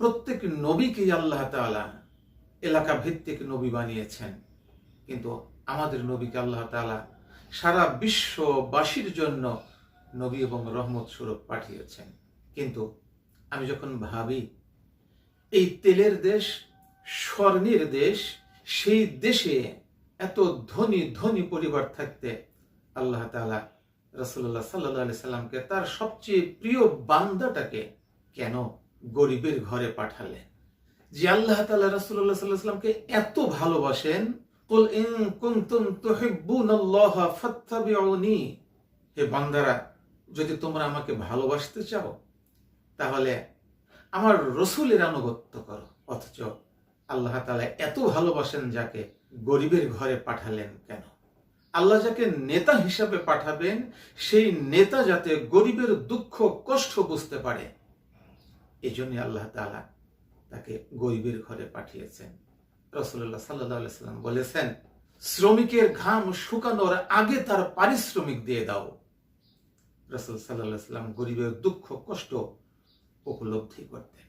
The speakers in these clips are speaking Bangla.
প্রত্যেক নবীকে আল্লাহ তাআলা এলাকা ভিত্তিক নবী বানিয়েছেন। কিন্তু আমাদের নবীকে আল্লাহ তাআলা সারা বিশ্ববাসীর জন্য নবী এবং রহমত স্বরূপ পাঠিয়েছেন। কিন্তু আমি যখন ভাবি, এই তেলের দেশ, স্বর্ণের দেশ, সেই দেশে এত ধনী ধনী পরিবার থাকতে আল্লাহ তাআলা রসুল্লাহ সাল্লাহ সাল্লামকে তার সবচেয়ে প্রিয় বান্দাটাকে কেন গরিবের ঘরে পাঠালেন। যে আল্লাহ তালা রাসূলুল্লাহ সাল্লাল্লাহু আলাইহি এত ভালোবাসেন, কুল ইন কুনতুম ফাত্তাবিউনি। হে বান্দারা, যদি তোমরা আমাকে ভালোবাসতে চাও, তাহলে আমার রসুলের আনুগত্য করো। অথচ আল্লাহ তালা এত ভালোবাসেন যাকে গরিবের ঘরে পাঠালেন কেন? আল্লাহ যাকে নেতা হিসাবে পাঠাবেন, সেই নেতা যাতে গরিবের দুঃখ, কষ্ট বুঝতে পারে এই জন্য আল্লাহ তাআলা তাকে গরিবের ঘরে পাঠিয়েছেন। রসুল্লাহ সাল্লাহ সাল্লাম বলেছেন, শ্রমিকের ঘাম শুকানোর আগে তার পারিশ্রমিক দিয়ে দাও। রসুল সাল্লাম গরিবের দুঃখ, কষ্ট উপলব্ধি করতেন।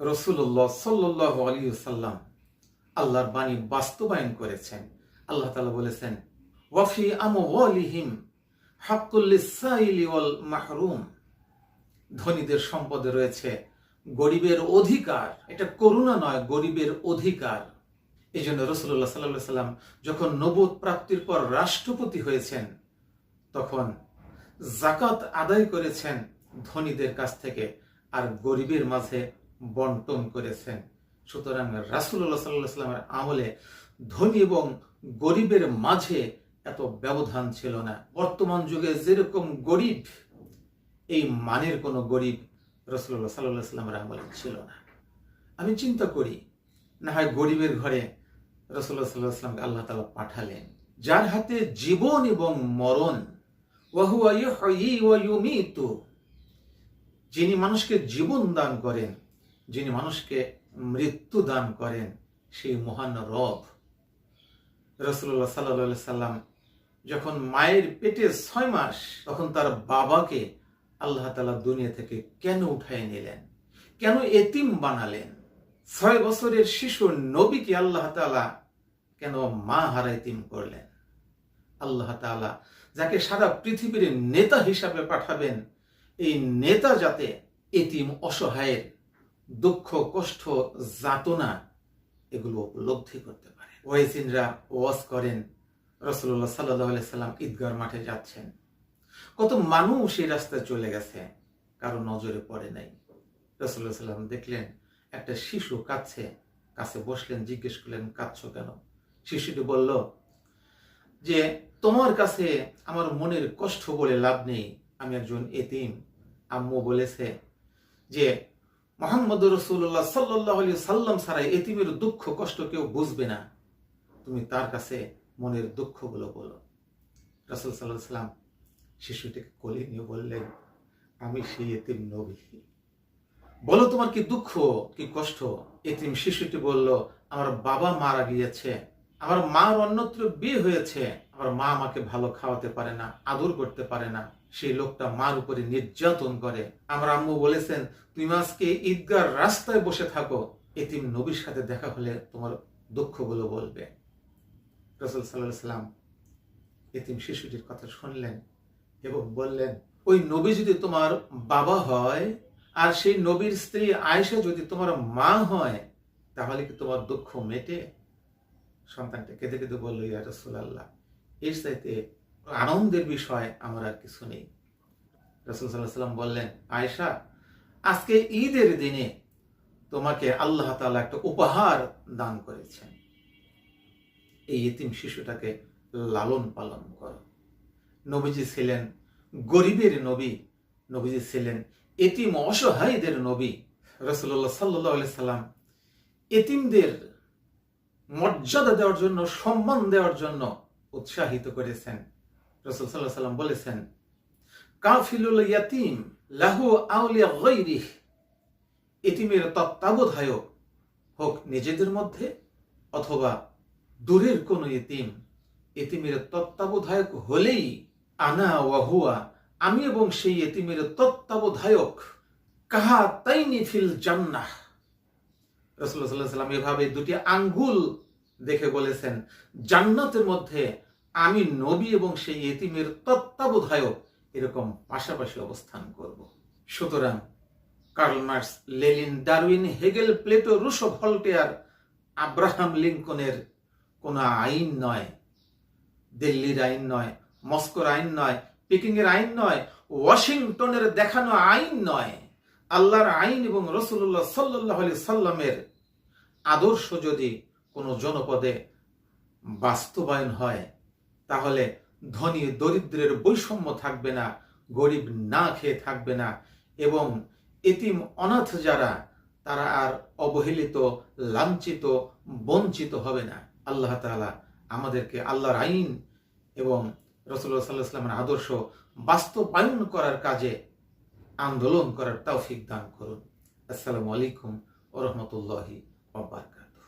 রসুল্লাহ সাল্লাহ আলী সাল্লাম আল্লাহর বাণী বাস্তবায়ন করেছেন। আল্লাহ তালা বলেছেন, ওয়াফি আমওয়ালিহিম হাক্কুল্লিসাইলি ওয়াল মাহরুম। ধনীদের সম্পদে রয়েছে গরিবের অধিকার, এটা করুণা নয়, গরিবের অধিকার। এই জন্য রসুল্লাহ সাল্লাহ সাল্লাম যখন নবুদ প্রাপ্তির পর রাষ্ট্রপতি হয়েছেন, তখন জাকাত আদায় করেছেন ধনীদের কাছ থেকে আর গরিবের মাঝে বন্টন করেছেন। সুতরাং রাসুল্লাহ সাল্লাহ সাল্লামের আমলে ধনী এবং গরিবের মাঝে এত ব্যবধান ছিল না। বর্তমান যুগে যেরকম গরিব, এই মানের কোনো গরিব রসুল্লাহ সাল্লাহ সাল্লামের আমলে ছিল না। আমি চিন্তা করি, না হয় গরিবের ঘরে রসুল্লাহ সাল্লাহ সাল্লামকে আল্লাহ তালা পাঠালেন, যার হাতে জীবন এবং মরণ যিনি মানুষকে জীবন দান করেন, যিনি মানুষকে মৃত্যু দান করেন, সেই মহান রব। রসুল্লাহ সাল্লাহ সাল্লাম যখন মায়ের পেটে ছয় মাস, তখন তার বাবাকে আল্লাহ তালা দুনিয়া থেকে কেন উঠাই নিলেন? কেন এতিম বানালেন? ছয় বছরের শিশু নবীকে আল্লাহ তালা কেন মা হারা এতিম করলেন? আল্লাহ তালা যাকে সারা পৃথিবীর নেতা হিসাবে পাঠাবেন, এই নেতা যাতে এতিম, অসহায়ের দুঃখ, কষ্ট, যাতনা এগুলো উপলব্ধি করতে পারে। ওয়াইসিনরা ওয়াজ করেন রসুল্লাহ সাল্লাহ সাল্লাম ঈদগার মাঠে যাচ্ছেন। কত মানুষ এই রাস্তায় চলে গেছে, কারও নজরে পড়ে নাই। রসুল্লাহ সাল্লাম দেখলেন, একটা শিশু কাঁদছে, কাছে বসলেন, জিজ্ঞেস করলেন, কাঁদছ কেন? শিশুটি বলল, যে তোমার কাছে আমার মনের কষ্ট বলে লাভ নেই। আমি একজন এতিম। আম্মু বলেছে, যে মোহাম্মদ রসুল্লাহ সাল্লাহ আলী সাল্লাম ছাড়াই এতিমের দুঃখ, কষ্ট কেউ বুঝবে না। তুমি তার কাছে মনের দুঃখগুলো বলো। রসুল সাল্লাহ সাল্লাম শিশুটিকে কোলে নিয়ে বললেন আমি সেই এতিম নবী। বলো তোমার কি দুঃখ, কি কষ্ট? এতিম শিশুটি বলল, আমার বাবা মারা গিয়েছে, আমার মার অন্যত্র বিয়ে হয়েছে, আমার মা আমাকে ভালো খাওয়াতে পারে না, আদর করতে পারে না, সেই লোকটা মার উপরে নির্যাতন করে। আমার আম্মু বলেছেন, তুমি আজকে ঈদগার রাস্তায় বসে থাকো, এতিম নবীর সাথে দেখা হলে তোমার দুঃখগুলো বলবে। রসুল সাল্লাহ সাল্লাম এতিম শিশুটির কথা শুনলেন। এবং বললেন, ওই নবী যদি তোমার বাবা হয় আর সেই নবীর স্ত্রী আয়েশা যদি তোমার মা হয়, তাহলে কি তোমার দুঃখ মেটে? সন্তানটা কেঁদে কেঁদে বলল, ইয়া রসুল আল্লাহ এর চাইতে আনন্দের বিষয় আমার আর কিছু নেই। রসুল সাল্লাহ সাল্লাম বললেন, আয়েশা, আজকে ঈদের দিনে তোমাকে আল্লাহ তালা একটা উপহার দান করেছেন। এই এতিম শিশুটাকে লালন পালন করো। নবীজি ছিলেন গরিবের নবী নবীজি ছিলেন, এতিম অসহায়দের নবী রসুল্লাহ সাল্লাহ সাল্লাম। এতিমদের মর্যাদা দেওয়ার জন্য, সম্মান দেওয়ার জন্য উৎসাহিত করেছেন। রসুল সাল্লাহ সাল্লাম বলেছেন, কাফিলুল ইয়াতিম লাহু আউলিয়া গৈরিহ এতিমের তত্ত্বাবধায়ক হোক নিজেদের মধ্যে অথবা দূরের কোনো এতিম, এতিমের তত্ত্বাবধায়ক হলেই আনা ওয়াহুয়া আমি এবং সেই এতিমের তত্ত্বাবধায়ক, কাহা তাইনি ফিল জান্নাহ। রসুল্লাহ সাল্লাহ সাল্লাম এভাবে দুটি আঙ্গুল দেখে বলেছেন, জান্নাতের মধ্যে আমি নবী এবং সেই এতিমের তত্ত্বাবধায়ক এরকম পাশাপাশি অবস্থান করব। সুতরাং Karl Marx, Lenin, Darwin, Hegel, Plato Rousseau Voltaire Abraham লিঙ্কনের কোনো আইন নয়, দিল্লির আইন নয় মস্কোর আইন নয়, পিকিংয়ের আইন নয়, ওয়াশিংটনের দেখানো আইন নয়। আল্লাহর আইন এবং রসুল্লাহ সাল্লাহ আলি সাল্লামের আদর্শ যদি কোনো জনপদে বাস্তবায়ন হয়, তাহলে ধনী দরিদ্রের বৈষম্য থাকবে না, গরিব না খেয়ে থাকবে না, এবং এতিম অনাথ যারা, তারা আর অবহেলিত, লাঞ্ছিত, বঞ্চিত হবে না। আল্লাহ তাআলা আমাদেরকে আল্লাহর আইন এবং রসুল্লাহ সাল্লাহ ইসলামের আদর্শ বাস্তবায়ন করার কাজে আন্দোলন করার তৌফিক দান করুন। আসসালামু আলাইকুম ও রহমতুল্লাহি